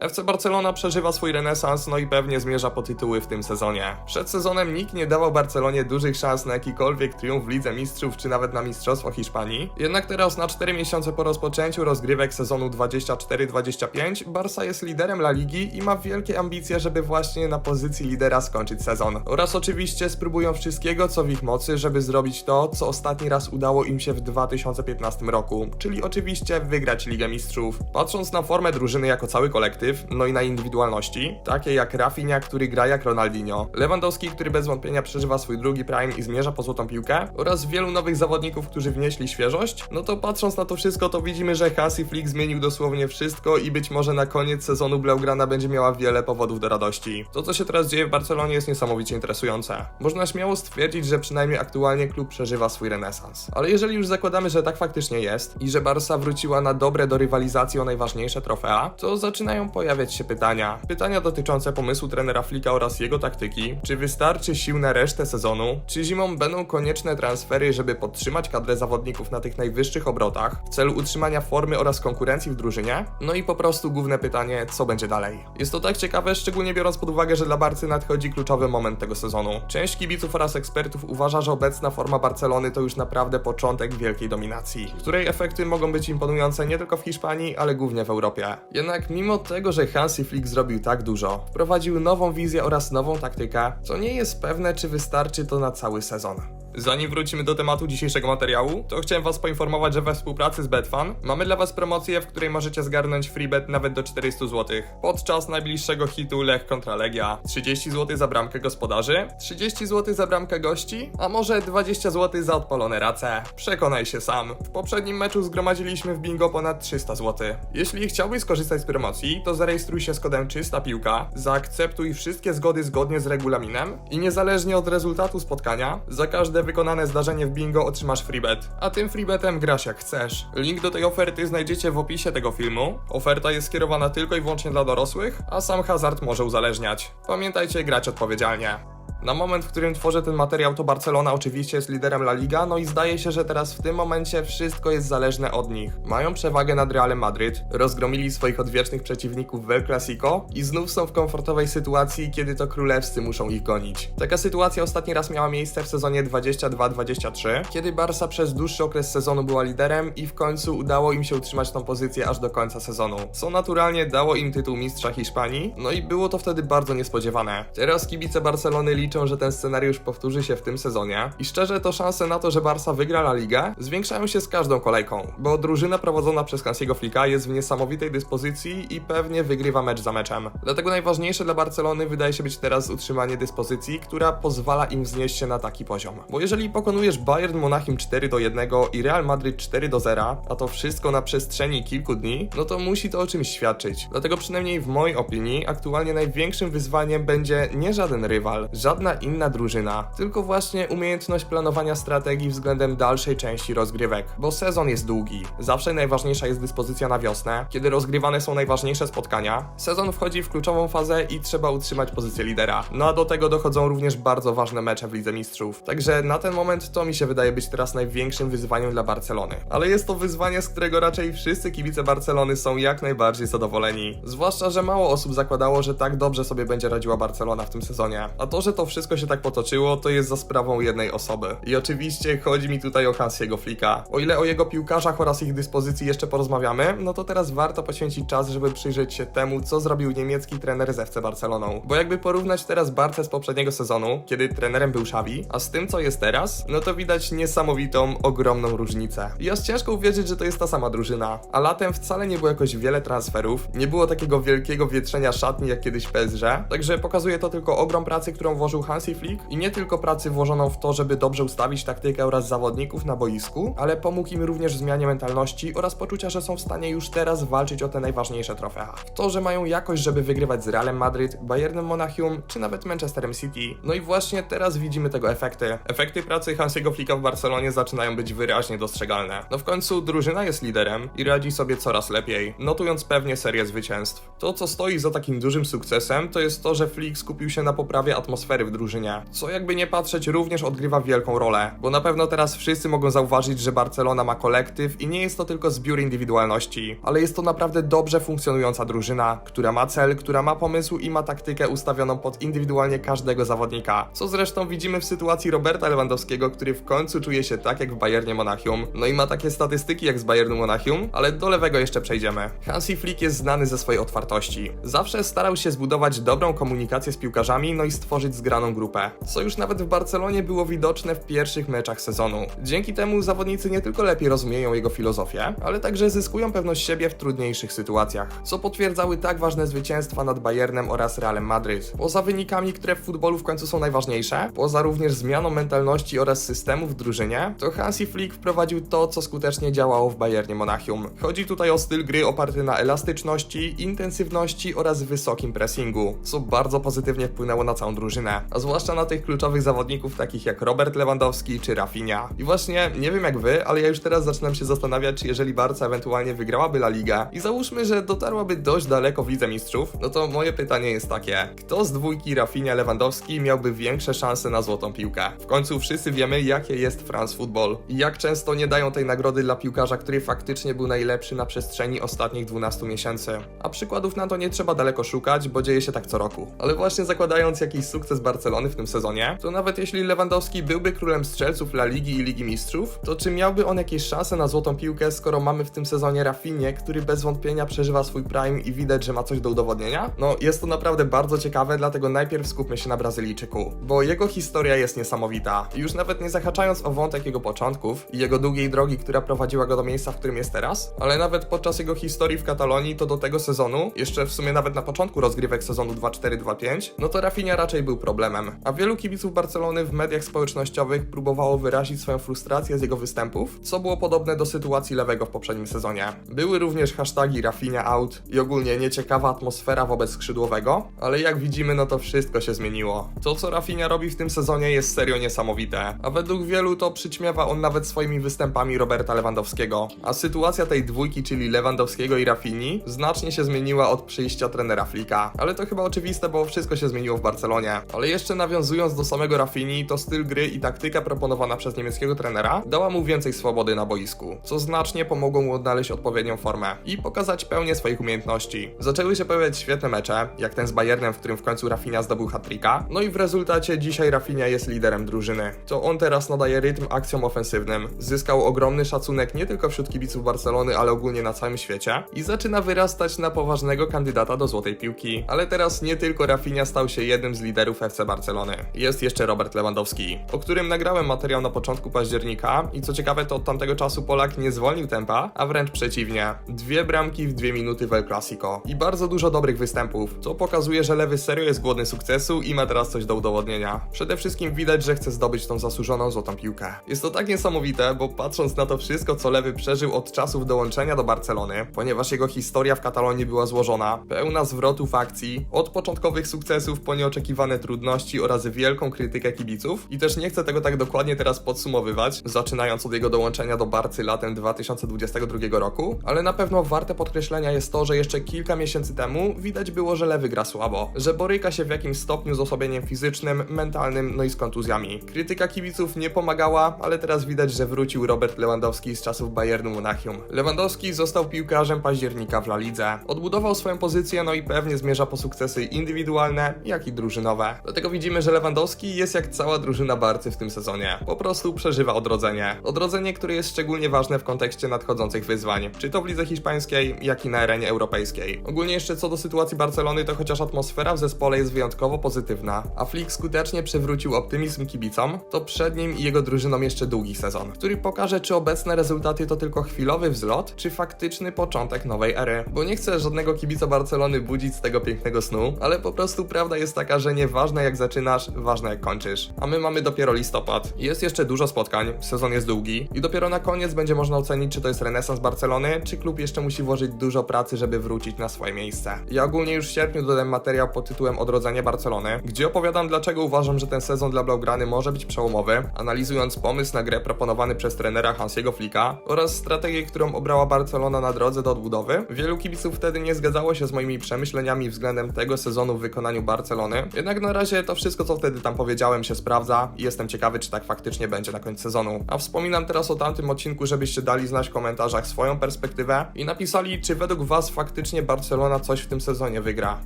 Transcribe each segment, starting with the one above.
FC Barcelona przeżywa swój renesans, no i pewnie zmierza po tytuły w tym sezonie. Przed sezonem nikt nie dawał Barcelonie dużych szans na jakikolwiek triumf w Lidze Mistrzów, czy nawet na Mistrzostwo Hiszpanii. Jednak teraz na 4 miesiące po rozpoczęciu rozgrywek sezonu 24-25 Barca jest liderem La Ligi i ma wielkie ambicje, żeby właśnie na pozycji lidera skończyć sezon. Oraz oczywiście spróbują wszystkiego, co w ich mocy, żeby zrobić to, co ostatni raz udało im się w 2015 roku, czyli oczywiście wygrać Ligę Mistrzów. Patrząc na formę drużyny jako cały kolektyw, no i na indywidualności, takie jak Rafinha, który gra jak Ronaldinho, Lewandowski, który bez wątpienia przeżywa swój drugi prime i zmierza po złotą piłkę, oraz wielu nowych zawodników, którzy wnieśli świeżość, no to patrząc na to wszystko, to widzimy, że Hansi Flick zmienił dosłownie wszystko i być może na koniec sezonu Blaugrana będzie miała wiele powodów do radości. To, co się teraz dzieje w Barcelonie jest niesamowicie interesujące. Można śmiało stwierdzić, że przynajmniej aktualnie klub przeżywa swój renesans. Ale jeżeli już zakładamy, że tak faktycznie jest i że Barca wróciła na dobre do rywalizacji o najważniejsze trofea, to zaczynają pojawiać się pytania. Pytania dotyczące pomysłu trenera Flicka oraz jego taktyki, czy wystarczy sił na resztę sezonu, czy zimą będą konieczne transfery, żeby podtrzymać kadrę zawodników na tych najwyższych obrotach w celu utrzymania formy oraz konkurencji w drużynie, no i po prostu główne pytanie, co będzie dalej. Jest to tak ciekawe, szczególnie biorąc pod uwagę, że dla Barcy nadchodzi kluczowy moment tego sezonu. Część kibiców oraz ekspertów uważa, że obecna forma Barcelony to już naprawdę początek wielkiej dominacji, której efekty mogą być imponujące nie tylko w Hiszpanii, ale głównie w Europie. Jednak mimo tego, że Hansi Flick zrobił tak dużo, wprowadził nową wizję oraz nową taktykę, to nie jest pewne, czy wystarczy to na cały sezon. Zanim wrócimy do tematu dzisiejszego materiału, to chciałem Was poinformować, że we współpracy z Betfan mamy dla Was promocję, w której możecie zgarnąć freebet nawet do 400 zł. Podczas najbliższego hitu Lech kontra Legia 30 zł za bramkę gospodarzy, 30 zł za bramkę gości, a może 20 zł za odpalone race. Przekonaj się sam. W poprzednim meczu zgromadziliśmy w bingo ponad 300 zł. Jeśli chciałbyś skorzystać z promocji, to zarejestruj się z kodem czysta piłka, zaakceptuj wszystkie zgody zgodnie z regulaminem i niezależnie od rezultatu spotkania, za każde wykonane zdarzenie w bingo otrzymasz freebet. A tym freebetem grasz jak chcesz. Link do tej oferty znajdziecie w opisie tego filmu. Oferta jest skierowana tylko i wyłącznie dla dorosłych, a sam hazard może uzależniać. Pamiętajcie grać odpowiedzialnie. Na moment, w którym tworzę ten materiał, to Barcelona oczywiście jest liderem La Liga, no i zdaje się, że teraz w tym momencie wszystko jest zależne od nich. Mają przewagę nad Realem Madryt, rozgromili swoich odwiecznych przeciwników w El Clasico i znów są w komfortowej sytuacji, kiedy to królewscy muszą ich gonić. Taka sytuacja ostatni raz miała miejsce w sezonie 22-23, kiedy Barca przez dłuższy okres sezonu była liderem i w końcu udało im się utrzymać tą pozycję aż do końca sezonu. Co naturalnie dało im tytuł mistrza Hiszpanii, no i było to wtedy bardzo niespodziewane. Teraz kibice Barcelony liczą, że ten scenariusz powtórzy się w tym sezonie i szczerze to szanse na to, że Barca wygra La Ligę zwiększają się z każdą kolejką, bo drużyna prowadzona przez Hansiego Flicka jest w niesamowitej dyspozycji i pewnie wygrywa mecz za meczem. Dlatego najważniejsze dla Barcelony wydaje się być teraz utrzymanie dyspozycji, która pozwala im wznieść się na taki poziom. Bo jeżeli pokonujesz Bayern Monachium 4 do 1 i Real Madrid 4 do 0, a to wszystko na przestrzeni kilku dni, no to musi to o czymś świadczyć. Dlatego przynajmniej w mojej opinii aktualnie największym wyzwaniem będzie nie żaden rywal, żadna inna drużyna, tylko właśnie umiejętność planowania strategii względem dalszej części rozgrywek, bo sezon jest długi. Zawsze najważniejsza jest dyspozycja na wiosnę, kiedy rozgrywane są najważniejsze spotkania. Sezon wchodzi w kluczową fazę i trzeba utrzymać pozycję lidera. No a do tego dochodzą również bardzo ważne mecze w Lidze Mistrzów. Także na ten moment to mi się wydaje być teraz największym wyzwaniem dla Barcelony. Ale jest to wyzwanie, z którego raczej wszyscy kibice Barcelony są jak najbardziej zadowoleni. Zwłaszcza, że mało osób zakładało, że tak dobrze sobie będzie radziła Barcelona w tym sezonie. A to, że to wszystko się tak potoczyło, to jest za sprawą jednej osoby. I oczywiście chodzi mi tutaj o Hansiego Flicka. O ile o jego piłkarzach oraz ich dyspozycji jeszcze porozmawiamy, no to teraz warto poświęcić czas, żeby przyjrzeć się temu, co zrobił niemiecki trener z FC Barceloną. Bo jakby porównać teraz Barcę z poprzedniego sezonu, kiedy trenerem był Xavi, a z tym, co jest teraz, no to widać niesamowitą, ogromną różnicę. I aż ciężko uwierzyć, że to jest ta sama drużyna. A latem wcale nie było jakoś wiele transferów, nie było takiego wielkiego wietrzenia szatni jak kiedyś PSG, także pokazuje to tylko ogrom pracy, którą włożył Hansi Flick i nie tylko pracy włożoną w to, żeby dobrze ustawić taktykę oraz zawodników na boisku, ale pomógł im również w zmianie mentalności oraz poczucia, że są w stanie już teraz walczyć o te najważniejsze trofea. W to, że mają jakość, żeby wygrywać z Realem Madryt, Bayernem Monachium czy nawet Manchesterem City. No i właśnie teraz widzimy tego efekty. Efekty pracy Hansiego Flicka w Barcelonie zaczynają być wyraźnie dostrzegalne. No w końcu drużyna jest liderem i radzi sobie coraz lepiej, notując pewnie serię zwycięstw. To, co stoi za takim dużym sukcesem, to jest to, że Flick skupił się na poprawie atmosfery w w drużynie. Co jakby nie patrzeć również odgrywa wielką rolę, bo na pewno teraz wszyscy mogą zauważyć, że Barcelona ma kolektyw i nie jest to tylko zbiór indywidualności, ale jest to naprawdę dobrze funkcjonująca drużyna, która ma cel, która ma pomysł i ma taktykę ustawioną pod indywidualnie każdego zawodnika. Co zresztą widzimy w sytuacji Roberta Lewandowskiego, który w końcu czuje się tak jak w Bayernie Monachium. No i ma takie statystyki jak z Bayernu Monachium, ale do lewego jeszcze przejdziemy. Hansi Flick jest znany ze swojej otwartości. Zawsze starał się zbudować dobrą komunikację z piłkarzami, no i stworzyć zgraną grupę. Co już nawet w Barcelonie było widoczne w pierwszych meczach sezonu. Dzięki temu zawodnicy nie tylko lepiej rozumieją jego filozofię, ale także zyskują pewność siebie w trudniejszych sytuacjach, co potwierdzały tak ważne zwycięstwa nad Bayernem oraz Realem Madryt. Poza wynikami, które w futbolu w końcu są najważniejsze, poza również zmianą mentalności oraz systemu w drużynie, to Hansi Flick wprowadził to, co skutecznie działało w Bayernie Monachium. Chodzi tutaj o styl gry oparty na elastyczności, intensywności oraz wysokim pressingu, co bardzo pozytywnie wpłynęło na całą drużynę, a zwłaszcza na tych kluczowych zawodników takich jak Robert Lewandowski czy Rafinha. I właśnie, nie wiem jak wy, ale ja już teraz zaczynam się zastanawiać, czy jeżeli Barca ewentualnie wygrałaby La Liga i załóżmy, że dotarłaby dość daleko w Lidze Mistrzów, no to moje pytanie jest takie, kto z dwójki Rafinha Lewandowski miałby większe szanse na złotą piłkę? W końcu wszyscy wiemy, jakie jest France Football i jak często nie dają tej nagrody dla piłkarza, który faktycznie był najlepszy na przestrzeni ostatnich 12 miesięcy. A przykładów na to nie trzeba daleko szukać, bo dzieje się tak co roku. Ale właśnie zakładając jakiś sukces Barcelony w tym sezonie, to nawet jeśli Lewandowski byłby królem strzelców La Ligi i Ligi Mistrzów, to czy miałby on jakieś szanse na złotą piłkę, skoro mamy w tym sezonie Rafinie, który bez wątpienia przeżywa swój prime i widać, że ma coś do udowodnienia? No, jest to naprawdę bardzo ciekawe, dlatego najpierw skupmy się na Brazylijczyku, bo jego historia jest niesamowita. Już nawet nie zahaczając o wątek jego początków i jego długiej drogi, która prowadziła go do miejsca, w którym jest teraz, ale nawet podczas jego historii w Katalonii, to do tego sezonu, jeszcze w sumie nawet na początku rozgrywek sezonu 2-4-2-5, no to Rafinha raczej był problemem. A wielu kibiców Barcelony w mediach społecznościowych próbowało wyrazić swoją frustrację z jego występów, co było podobne do sytuacji lewego w poprzednim sezonie. Były również hashtagi Rafinha out i ogólnie nieciekawa atmosfera wobec skrzydłowego, ale jak widzimy, no to wszystko się zmieniło. To, co Rafinha robi w tym sezonie jest serio niesamowite, a według wielu to przyćmiewa on nawet swoimi występami Roberta Lewandowskiego. A sytuacja tej dwójki, czyli Lewandowskiego i Rafini, znacznie się zmieniła od przyjścia trenera Flika. Ale to chyba oczywiste, bo wszystko się zmieniło w Barcelonie. Ale jeszcze nawiązując do samego Rafini, to styl gry i taktyka proponowana przez niemieckiego trenera dała mu więcej swobody na boisku, co znacznie pomogło mu odnaleźć odpowiednią formę i pokazać pełnię swoich umiejętności. Zaczęły się pojawiać świetne mecze, jak ten z Bayernem, w którym w końcu Rafinha zdobył hat-tricka, no i w rezultacie dzisiaj Rafinha jest liderem drużyny. To on teraz nadaje rytm akcjom ofensywnym, zyskał ogromny szacunek nie tylko wśród kibiców Barcelony, ale ogólnie na całym świecie i zaczyna wyrastać na poważnego kandydata do złotej piłki. Ale teraz nie tylko Rafinha stał się jednym z liderów FC Barcelony. Jest jeszcze Robert Lewandowski, o którym nagrałem materiał na początku października i co ciekawe to od tamtego czasu Polak nie zwolnił tempa, a wręcz przeciwnie. Dwie bramki w dwie minuty w El Clasico i bardzo dużo dobrych występów, co pokazuje, że Lewy serio jest głodny sukcesu i ma teraz coś do udowodnienia. Przede wszystkim widać, że chce zdobyć tą zasłużoną złotą piłkę. Jest to tak niesamowite, bo patrząc na to wszystko, co Lewy przeżył od czasów dołączenia do Barcelony, ponieważ jego historia w Katalonii była złożona, pełna zwrotów akcji, od początkowych sukcesów po nieoczekiwane trudności oraz wielką krytykę kibiców i też nie chcę tego tak dokładnie teraz podsumowywać, zaczynając od jego dołączenia do Barcy latem 2022 roku, ale na pewno warte podkreślenia jest to, że jeszcze kilka miesięcy temu widać było, że Lewy gra słabo, że boryka się w jakimś stopniu z osłabieniem fizycznym, mentalnym, no i z kontuzjami. Krytyka kibiców nie pomagała, ale teraz widać, że wrócił Robert Lewandowski z czasów Bayernu Monachium. Lewandowski został piłkarzem października w La Lidze. Odbudował swoją pozycję, no i pewnie zmierza po sukcesy indywidualne, jak i drużynowe. Dlatego widzimy, że Lewandowski jest jak cała drużyna Barcy w tym sezonie. Po prostu przeżywa odrodzenie. Odrodzenie, które jest szczególnie ważne w kontekście nadchodzących wyzwań, czy to w lidze hiszpańskiej, jak i na arenie europejskiej. Ogólnie jeszcze co do sytuacji Barcelony, to chociaż atmosfera w zespole jest wyjątkowo pozytywna, a Flick skutecznie przywrócił optymizm kibicom, to przed nim i jego drużyną jeszcze długi sezon, który pokaże, czy obecne rezultaty to tylko chwilowy wzlot, czy faktyczny początek nowej ery. Bo nie chcę żadnego kibica Barcelony budzić z tego pięknego snu, ale po prostu prawda jest taka, że nieważne jak zaczynasz, ważne jak kończysz. A my mamy dopiero listopad. Jest jeszcze dużo spotkań, sezon jest długi i dopiero na koniec będzie można ocenić, czy to jest renesans Barcelony, czy klub jeszcze musi włożyć dużo pracy, żeby wrócić na swoje miejsce. Ja ogólnie już w sierpniu dodałem materiał pod tytułem Odrodzenie Barcelony, gdzie opowiadam dlaczego uważam, że ten sezon dla Blaugrany może być przełomowy, analizując pomysł na grę proponowany przez trenera Hansiego Flicka oraz strategię, którą obrała Barcelona na drodze do odbudowy. Wielu kibiców wtedy nie zgadzało się z moimi przemyśleniami względem tego sezonu w wykonaniu Barcelony, jednak na razie razie to wszystko, co wtedy tam powiedziałem, się sprawdza i jestem ciekawy, czy tak faktycznie będzie na końcu sezonu. A wspominam teraz o tamtym odcinku, żebyście dali znać w komentarzach swoją perspektywę i napisali, czy według Was faktycznie Barcelona coś w tym sezonie wygra.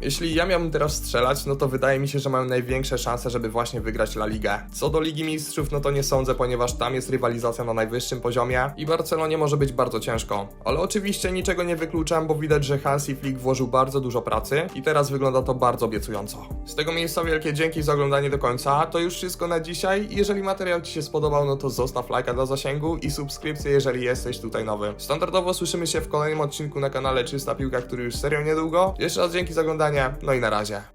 Jeśli ja miałbym teraz strzelać, no to wydaje mi się, że mają największe szanse, żeby właśnie wygrać La Ligę. Co do Ligi Mistrzów, no to nie sądzę, ponieważ tam jest rywalizacja na najwyższym poziomie i Barcelonie może być bardzo ciężko. Ale oczywiście niczego nie wykluczam, bo widać, że Hansi Flick włożył bardzo dużo pracy i teraz wygląda to bardzo obiecująco. Z tego miejsca wielkie dzięki za oglądanie do końca. To już wszystko na dzisiaj. Jeżeli materiał Ci się spodobał, no to zostaw lajka dla zasięgu i subskrypcję, jeżeli jesteś tutaj nowy. Standardowo słyszymy się w kolejnym odcinku na kanale Czysta Piłka, który już serio niedługo. Jeszcze raz dzięki za oglądanie, no i na razie.